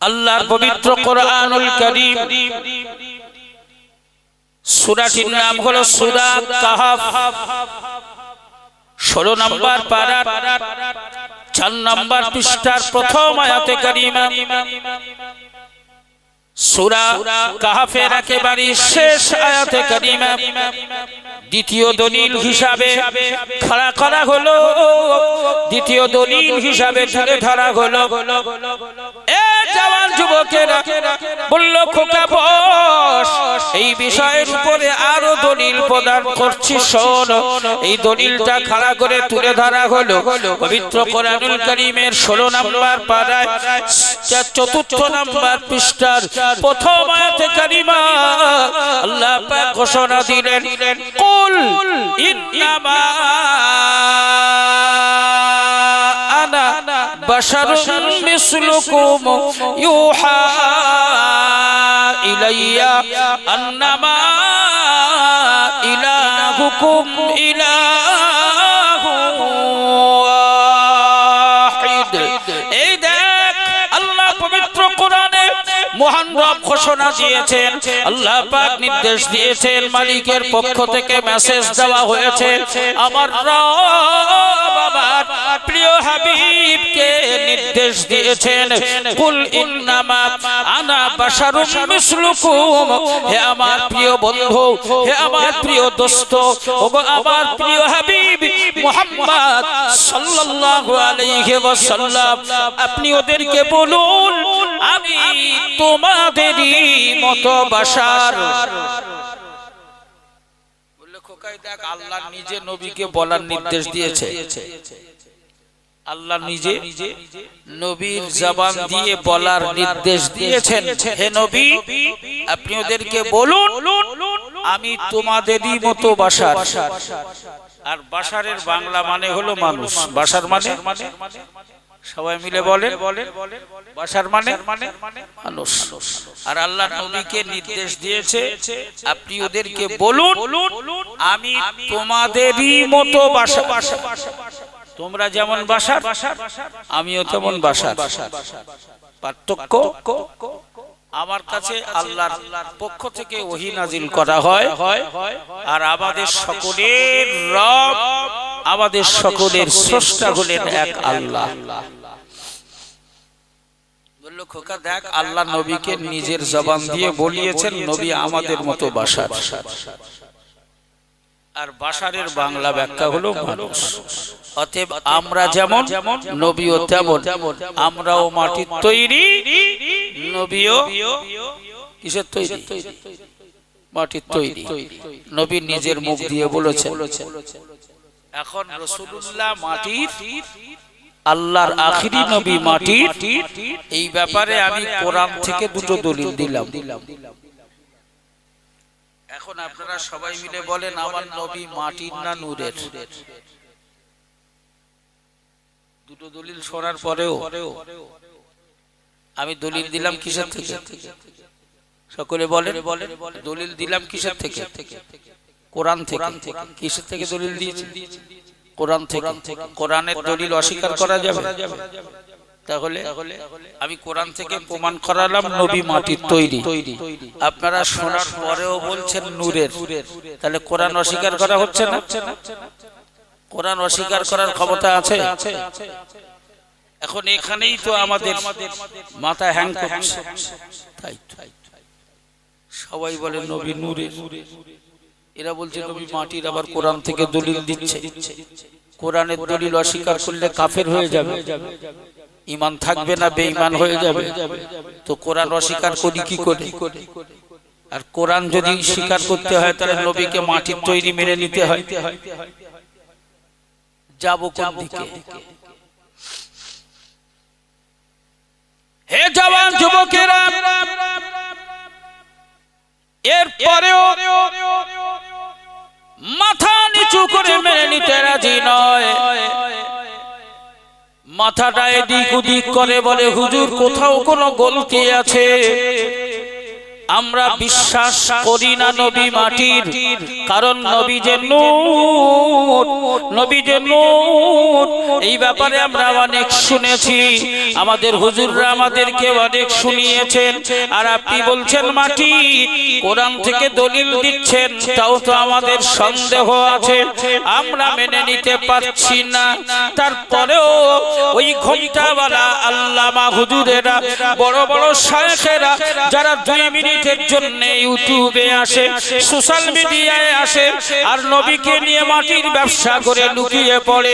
আল্লাহর পবিত্র কোরআনুল কারীম। সূরাটির নাম হলো সূরা কাহাফ। 16 নম্বর পারা, চার নম্বর পৃষ্ঠার প্রথম আয়াতে কারিমা। সূরা কাহাফের একেবারে শেষ আয়াতে কারিমা। দ্বিতীয় দলিল হিসাবে খাড়া করা হলো, দ্বিতীয় দলিল হিসাবে তুলে ধরা হলো। এ জওয়ান যুবকেরা বলল, খোকা বস, এই বিষয়ের উপরে আরও দলিল প্রদান করছি, শোন। এই দলিলটা খাড়া করে তুলে ধরা হলো। পবিত্র কোরআনুল কারীমের 16 নম্বর পারায় চতুর্থ নম্বর পৃষ্ঠার প্রথম আয়াতে কারিমা আল্লাহ পাক ঘোষণা দিলেন, কুল ইন্নামা বাশারুন মিসলুকুম ইউহা ইলাইয়া আন্নামা ইলাহুকুম ইলাহু ওয়াহিদ। এই দেখ, আল্লাহ পবিত্র মহান রব ঘোষণা দিয়েছেন, আল্লাহ পাক নির্দেশ দিয়েছেন, মালিকের পক্ষ থেকে মেসেজ দেওয়া হয়েছে, আমার রব আমার প্রিয় হাবিবকে নির্দেশ দিয়েছেন, কুল ইন্নামা আনা বাশারুম মিসলুকুম। হে আমার প্রিয় বন্ধু, হে আমার প্রিয় দোস্ত, ওগো আমার প্রিয় হাবিব মুহাম্মদ সাল্লাল্লাহু আলাইহি ওয়াসাল্লাম, আপনি ওদেরকে বলুন, আমি তোমাদেরই মতো বললে খোকাই দেখ, আল্লাহ নিজে নবীকে বলার নির্দেশ দিয়েছে। আল্লাহ নিজে নবীর জবান দিয়ে বলার নির্দেশ দিয়েছেন। হে নবী আপনি ওদেরকে বলুন আমি তোমাদেরই মতো বাসার। আর বাসারের বাংলা মানে হলো মানুষ। বাসার মানে? সবাই মিলে বলে বাসার মানে? মানুষ। আর আল্লাহ নবীকে নির্দেশ দিয়েছে আপনি ওদেরকে বলুন আমি তোমাদেরই মতো বাসা বাসা বাসা তোমরা যেমন বাসার আমিও তেমন বাসার। পার্থক্য আমার কাছে আল্লাহর পক্ষ থেকে ওহি নাজিল করা হয় আর আমাদের সকলের রব আমাদের সকলের স্রষ্টা হলেন এক আল্লাহ। বলল খোকা দেখ আল্লাহ নবীকে নিজের জবান দিয়ে বলিয়েছেন নবী আমাদের মতো বাসার। আর বাসারের বাংলা ব্যাখ্যা হলো মানুষ। অতএব আমরা যেমন নবীও তেমন আমরাও মাটির তৈরি নবীও কিসের তৈরি? মাটির তৈরি। নবী নিজের মুখ দিয়ে বলেছেন। এখন রসুল্লাহ মাটির আল্লাহর আখিরি নবী মাটির। এই ব্যাপারে আমি কোরআন থেকে দুটো দলিল দিলাম। এখন আপনারা সবাই মিলে বলেন আমার নবী মাটির না নূরের। দুটো দলিল শোনার পরেও আমি দলিল দিলাম কিসের থেকে? সকলে বলেন দলিল দিলাম কিসের থেকে? কোরআন থেকে। কিসের থেকে দলিল দিয়েছি? কোরআন থেকে। কোরআনের দলিল অস্বীকার করা যাবে। তাহলে আমি কোরআন থেকে প্রমাণ করালাম নবী মাটির তৈরি। আপনারা শোনার পরেও বলছেন নূরের। তাহলে কোরআন অস্বীকার করা হচ্ছে না? কোরআন অস্বীকার করার ক্ষমতা আছে? এখন এখানেই তো আমাদের মাথা হ্যাং করছে তাই সবাই বলে নবী নূরে এরা বলছে নবী মাটির আবার কোরআন থেকে দলিল দিচ্ছে। কোরআনের দলিল অস্বীকার করলে কাফের হয়ে যাবে। ইমান থাকবে না, বেঈমান হয়ে যাবে। তো কোরআন অস্বীকার করি কি করে? আর কোরআন যদি স্বীকার করতে হয়, তাহলে নবীকে মাটির তৈরি মেনে নিতে হয়। যাব দিকে? হে জওয়ান যুবকেরা, এরপরেও মাথা নিচু করে মেনে নিতে রাজি নয়। মাথাটা এদিক ওদিক করে বলে হুজুর কোথাও কোনো গলতি আছে? আমরা বিশ্বাস করি না নবী মাটির। কারণ নবী যে নূর। নবী যে নূর। এই ব্যাপারে আমরা অনেক শুনেছি। আমাদের হুজুররা আমাদেরকে অনেক শুনিয়েছেন। আর আপনি বলছেন মাটি। কোরআন থেকে দলিল দিচ্ছেন। তাও তো আমাদের সন্দেহ আছে। আমরা মেনে নিতে পারছি না। তারপরেও ওই ঘন্টাওয়ালা আল্লামা হুজুরেরা বড় বড় শায়েখেরা যারা দুই মিনিটের জন্য ইউটিউবে আসে, সোশ্যাল মিডিয়ায় আসে, আর নবীকে নিয়ে মাটির ব্যবসা করে লুকিয়ে পড়ে।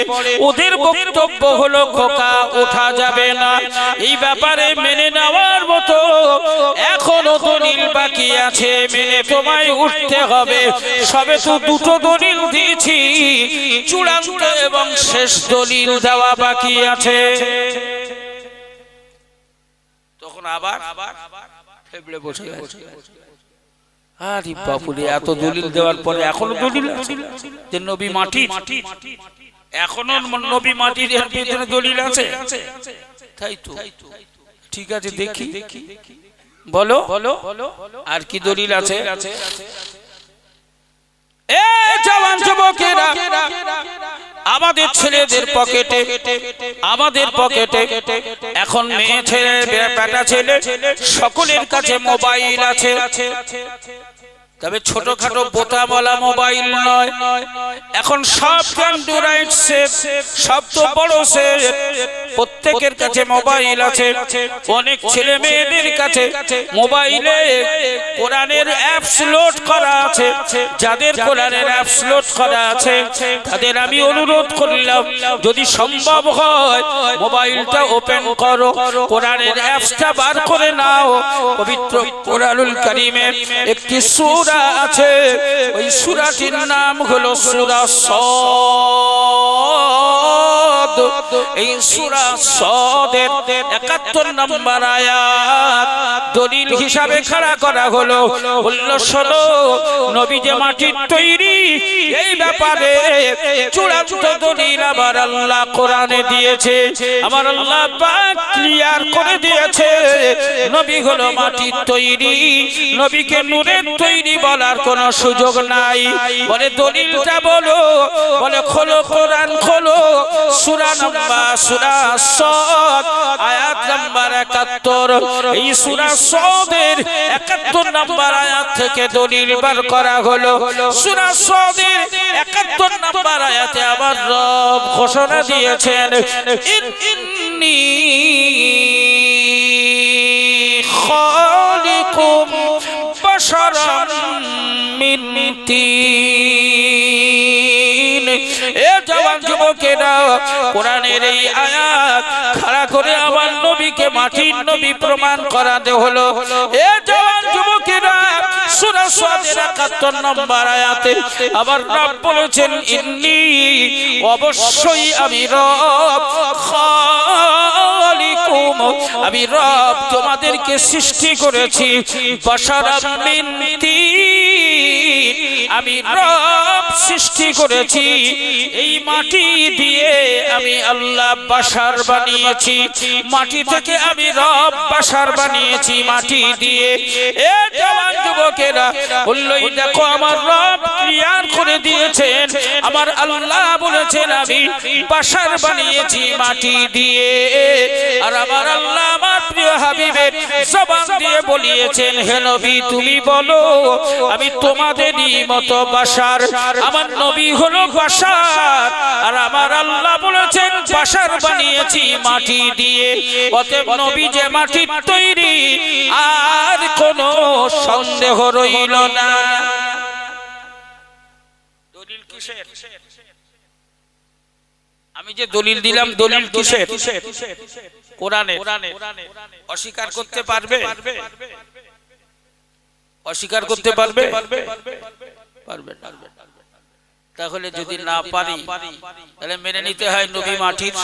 ওদের বক্তব্য হলো, খোকা, ওঠা যাবে না। এই ব্যাপারে মেনে নেওয়ার মতো এখনও দলিল বাকি আছে, মেনে তোমায় উঠতে হবে। সবে তো দুটো দলিল দিয়েছি, চূড়ান্ত এবং শেষ দলিল দেওয়া বাকি আছে। তখন আবার আবার? ফেবড়ে বসে বসে আরে বাপুরে এত দলিল দেওয়ার পরে এখনও দলিল যে নবী মাটি এখনও নবী মাটির এর ভিতরে দলিল আছে? তাই তো। ঠিক আছে দেখি। বলো। বলো। আর কি দলিল আছে? এ জওয়ান আমাদের ছেলেদের পকেটে, আমাদের পকেটে, এখন মেয়ে ছেলে, বেটা ছেলে, সকলের কাছে মোবাইল আছে। তবে ছোটখাটো বোতামওয়ালা মোবাইল নয়। এখন সব অ্যান্ড্রয়েড সেট সব তো বড় সেট প্রত্যেকের কাছে মোবাইল আছে। অনেক ছেলে মেয়েদের কাছে মোবাইলে কোরআনের অ্যাপস লোড করা আছে। যাদের কোরআনের অ্যাপস লোড করা আছে, তাদের আমি অনুরোধ করলাম, যদি সম্ভব হয়, মোবাইলটা ওপেন করো। কোরআনের অ্যাপসটা বার করে নাও। পবিত্র কোরআনুল কারীমের একটি সূরা আছে, ওই সুরাটির নাম হলো সুরা সদ। এই সুরা সদের 71 নম্বর আয়াত দলিল হিসাবে খাড়া করা হলো। বলল, শোনো, নবী যে মাটির তৈরি এই ব্যাপারে চূড়ান্ত দলিল আবার আল্লাহ কোরআনে দিয়েছে। আমার আল্লাহ পাক ক্লিয়ার করে দিয়েছে। নবী হলো মাটির তৈরি। নবীকে নূরের তৈরি বলার কোনো সুযোগ নাই। বলে দলিলটা বলো, বলে খোলো, কোরআন খোলো। সূরা নাম্বার, সূরা সদ আয়াত নাম্বার 71 এই সূরা সদের 71 নাম্বার আয়াত থেকে দলিল বার করা হলো। সূরা 71 নাম্বার আয়াতে আবার রব ঘোষণা দিয়েছেন ইন্নী খালিকুম মিন তিন। এ জওয়ান যুবকেরা, কোরআনের এই আয়াত খাড়া করে আমার নবীকে মাটির নবী প্রমাণ করাতে হলো। এ জওয়ান সূরা 71 নম্বর আয়াতে আবার রব বলেছেন, ইন্নী অবশ্যই আমি রব আমি তোমাদেরকে সৃষ্টি করেছি, বাশারাম মিন তিন আমি রব সৃষ্টি করেছি, এই মাটি দিয়ে আমি আল্লাহ বাসার বানিয়েছি। মাটি থেকে আমি রব বাসার বানিয়েছি, মাটি দিয়ে। এ জওয়ান যুবকেরা বললই দেখো আমার রব আল্লাহ বলেছেন আমি বাসার বানিয়েছি মাটি দিয়ে। আর আমার আল্লাহ আমার প্রিয় হাবিবের জবান দিয়ে বলিয়েছেন হে নবী তুমি বলো আমি তোমাদেরই মতো বাসার। আমার নবী হলো বাসার। আর আমার আল্লাহ বলেছেন বাসার বানিয়েছি মাটি দিয়ে। অতএব নবী যে মাটির তৈরি আর কোনো সন্দেহ রইল না। কিসের? আমি যে দলিল দিলাম দলিল কিসের? কোরআনে অস্বীকার করতে পারবে? অস্বীকার করতে পারবে? পারবে। তাহলে যদি না পারি তাহলে মেনে নিতে হয় নবী মাটির।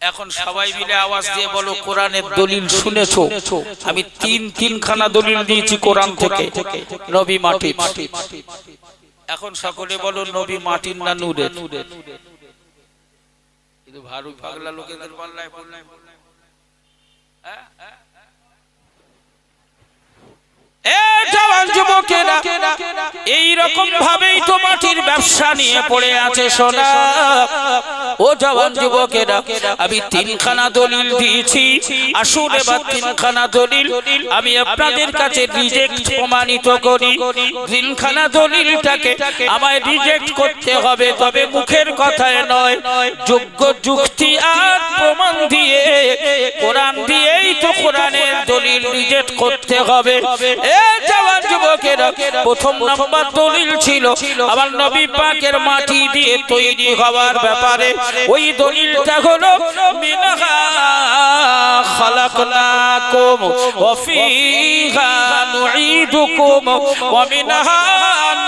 এখন সবাই মিলে আওয়াজ দিয়ে বলো কোরআনের দলিল শুনেছো। আমি তিন তিনখানা দলিল দিয়েছি কোরআন থেকে। নবী মাটির। এখন সকলে বলো নবী মাটির না নূরের কিন্তু ভারু ভাগলা লোকেদের পাল্লায় হ্যাঁ হ্যাঁ? এইরকম ভাবেই তো মাটির ব্যবসা নিয়ে পড়ে আছে সোনা। ও জওয়ান যুবকেরা আমি তিনখানা দলিল দিয়েছি। আসুন এবার তিনখানা দলিল। আমি আপনাদের কাছে রিজেক্ট প্রমাণিত করি। তিনখানা দলিলটাকে আমায় রিজেক্ট করতে হবে তবে মুখের কথায় নয়। যোগ্য যুক্তি আর প্রমাণ দিয়ে কোরআন দিয়েই তো কোরআনের দলিল রিজেক্ট করতে হবে। এ জওয়ান যুবকেরা প্রথম নাম্বার দলিল ছিল। আমার নবী পাকের মাটি দিয়ে তৈরি হওয়ার ব্যাপারে ওই দলিলটা হলো মিনহা খালাকনাকুম ওয়া ফিহা নুঈদুকুম ওয়া মিনহা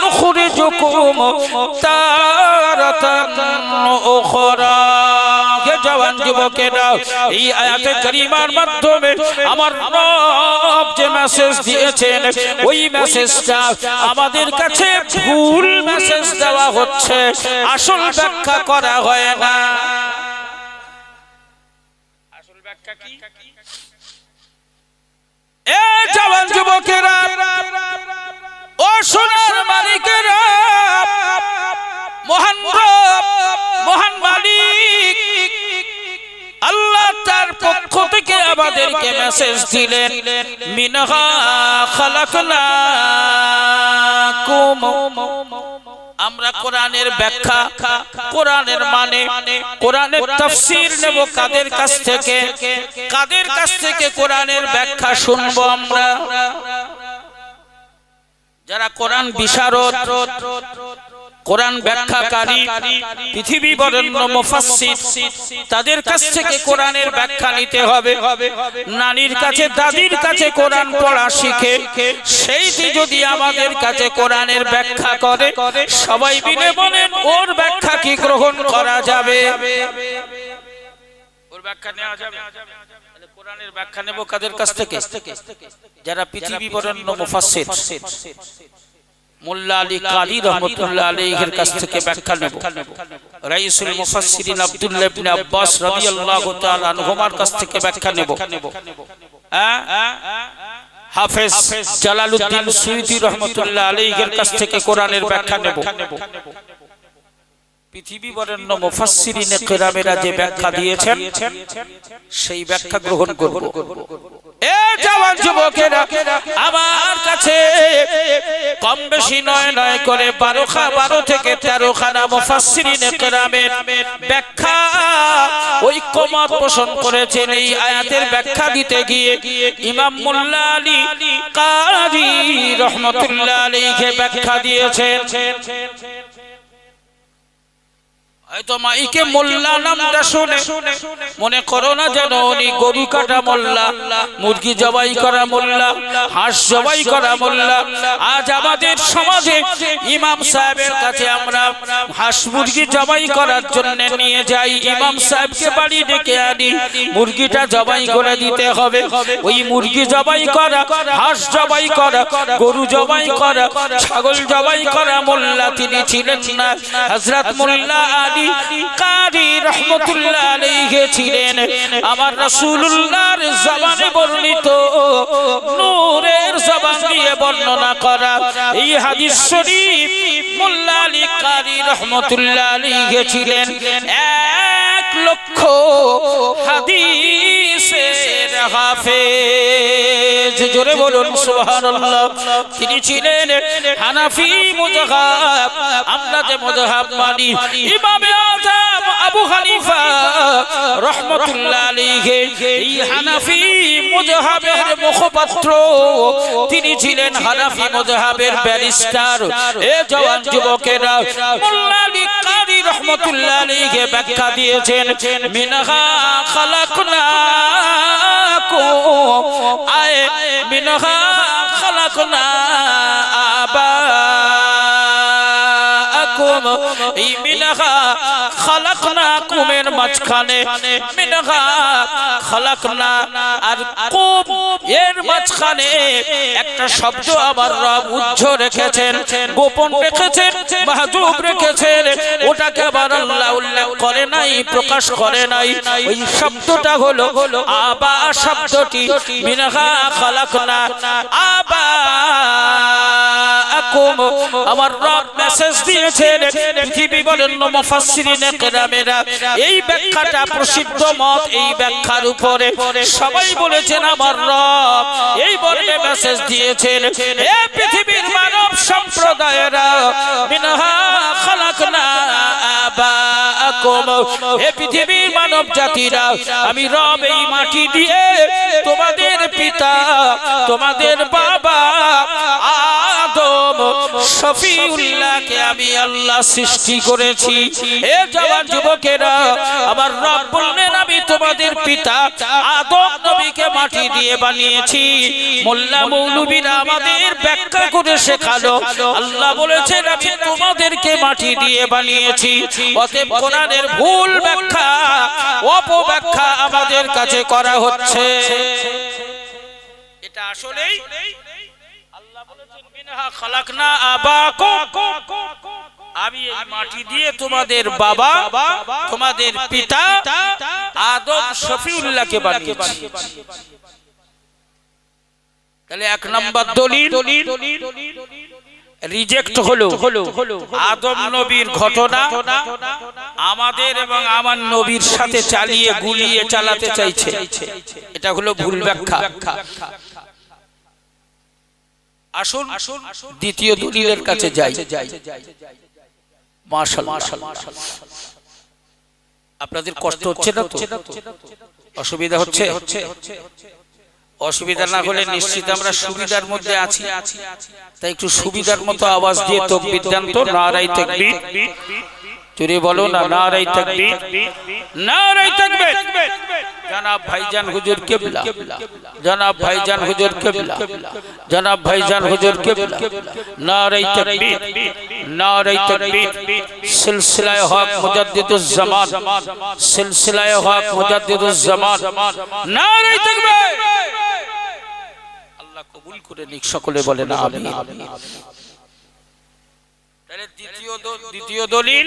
নুখরিজুকুম তারাতান উখরা। যুবকেরা এই আয়াতে কারিমার মাধ্যমে আমার রব যে মেসেজ দিয়েছেন, ওই মেসেজটা আমাদের কাছে ভুল মেসেজ দেওয়া হচ্ছে। আসল ব্যাখ্যা করা হয় না। আসল ব্যাখ্যা কি? এ জওয়ান যুবকেরা, ও সোনার মালিকেরা, মহান মহান মালিক আল্লাহ তার পক্ষ থেকে আমাদেরকে মেসেজ দিলেন মিনহা খালাকনাকুম। আমরা কোরআনের ব্যাখ্যা কোরআনের মানে কোরআনের তাফসীর নেব কাদের কাছ থেকে? কাদের কাছ থেকে কোরআনের ব্যাখ্যা শুনব আমরা? যারা কোরআন বিশারদ কোরআন ব্যাখ্যাকারী পৃথিবী বরেণ্য মুফাসসির তাদের কাছ থেকে কোরআনের ব্যাখ্যা নিতে হবে। নানির কাছে দাদির কাছে কোরআন পড়া শিখে সেইটি যদি আমাদের কাছে কোরআনের ব্যাখ্যা করে সবাই মিলে বলেন ওর ব্যাখ্যা কি গ্রহণ করা যাবে? ওর ব্যাখ্যা নেওয়া যাবে? কোরআনের ব্যাখ্যা নেব কাদের কাছ থেকে? যারা পৃথিবী বরেণ্য মুফাসসির। মোল্লা আলী কালী রহমতুল্লাহ আলাইহির কাছ থেকে ব্যাখ্যা নেব। রাইসুল মুফাসসিরিন আব্দুল্লাহ আব্বাস রাদিয়াল্লাহু তাআলা আনহুমার কাছ থেকে ব্যাখ্যা নেব। হ্যাঁ? হাফেজ জালালউদ্দিন সুয়ুতি রহমতুল্লাহ আলাইহির কাছ থেকে কোরআনের ব্যাখ্যা নেব। পৃথিবী বরেণ্য মুফাসসিরিনে কেরামেরা যে ব্যাখ্যা দিয়েছেন সেই ব্যাখ্যা গ্রহণ করব। এ জওয়ান যুবকেরা আমার কাছে কম বেশি নয় নয় করে বারো খা বারো থেকে তেরো খানা মুফাসসিরিনে কেরামের ব্যাখ্যা ঐক্যমত পোষণ করেছেন এই আয়াতের ব্যাখ্যা দিতে গিয়ে ইমাম মোল্লা আলী কারি রহমতুল্লাহ আলীকে ব্যাখ্যা দিয়েছেন। হয়তো মাইকে মোল্লা নামটা শুনে। মনে করো না যেন উনি গরু কাটা মোল্লা মুরগি জবাই করা মোল্লা হাঁস জবাই করা মোল্লা। আজ আমাদের সমাজে ইমাম সাহেবের কাছে আমরা হাঁস মুরগি জবাই করার জন্য নিয়ে যাই। ইমাম সাহেবকে বাড়ি ডেকে আনি মুরগিটা জবাই করে দিতে হবে। ওই মুরগি জবাই করা হাঁস জবাই করা গরু জবাই করা ছাগল জবাই করা মোল্লা তিনি ছিলেন না হজরত মোল্লা আলী কারি রহমতুল্লাহ আলাইহি ছিলেন। আমার রাসূলুল্লাহর জবানে বর্ণিত, নূরের জবান দিয়ে বর্ণনা করা এই হাদিস শরীফ মোল্লা আলী কারি রহমতুল্লাহ আলাইহি ছিলেন। এক লক্ষ হাফেজ। জোরে বলুন, সুবহানাল্লাহ। তিনি ছিলেন হানাফি মুযহাব আমরা যে মুযহাব মানি। ইমামে আযম আবু হানিফা আলাইহি। এই হানাফি মুখপাত্র। তিনি ছিলেন হানাফি মুযহাবের ব্যারিস্টার। এ জওয়ান যুবকেরা, মোল্লা আলী কারি আলাইহি ব্যাখ্যা দিয়েছেন, মিনহা খালাকনাকুম আয় মিনহা খালাকনা আবাকুম একটা শব্দ আবার রব রেখেছেন, গোপন রেখেছেন রেখেছেন, ওটাকে আবার আল্লাহ উল্লেখ করে নাই, প্রকাশ করে নাই। ওই শব্দটা হলো আবা শব্দটি, মিনহা খালাকনা, আবা আমার রব মেসেজ দিয়েছেন পৃথিবী বলেন এই ব্যাখ্যাটা প্রসিদ্ধ মত, এই ব্যাখ্যার উপরে সবাই বলেছেন আমার রব। এই বলে মেসেজ দিয়েছেন পৃথিবীর মানব সম্প্রদায়েরা, মিনহা খালাকনা আবাকুম হে পৃথিবীর মানব জাতিরা, আমি রব এই মাটি দিয়ে তোমাদের পিতা, তোমাদের বাবা আদম শফিউল্লাহকে আমি আল্লাহ সৃষ্টি করেছি। হে জওয়ান যুবকেরা, আমার রব বললেন আমি তোমাদের পিতা আদম নবীকে মাটি দিয়ে বানিয়েছি। মোল্লা মৌলবীরা আমাদের ব্যাখ্যা করে শেখালো। আল্লাহ বলেছেন, আমি তোমাদেরকে মাটি দিয়ে বানিয়েছি। অতএব কোরআনের ভুল ব্যাখ্যা, অপব্যাখ্যা আমাদের কাছে করা হচ্ছে। এটা আসলেই আল্লাহ বলেছেন মিনহা খালাকনা আবাকুম আমি মাটি দিয়ে তোমাদের বাবা, তোমাদের পিতা আদম শফিউল্লাহকে বানিয়েছি। তাহলে এক দলিল, রিজেক্ট হলো আদম নবীর ঘটনা, আমাদের এবং আমার নবীর সাথে চালিয়ে, গুলিয়ে, চালাতে চাইছে। এটা হলো ভুল ব্যাখ্যা। আসুন দ্বিতীয় দলিলের কাছে যাই। আপনাদের কষ্ট হচ্ছে না তো? অসুবিধা হচ্ছে? অসুবিধা না হলে নিশ্চিত আমরা সুবিধার মধ্যে আছি। তাই একটু সুবিধার মতো আওয়াজ দিয়ে তকবির দেন তো নারাই তাকবীর চুরি বলো না নারাই তাকবীর নারাই জনাব ভাইজান হুজুর কেবলা। জনাব ভাইজান হুজুর কেবলা। জনাব ভাইজান হুজুর কেবলা। নারাই তাকবীর নারাই তাকবীর সিলসিলায়ে হক মুজাদ্দিদুজ জামান সিলসিলায়ে হক মুজাদ্দিদুজ জামান নারাই তাকবীর আল্লাহ কবুল করে নিক সকলে বলেন আমিন। তাহলে দ্বিতীয় দ্বিতীয় দলিল।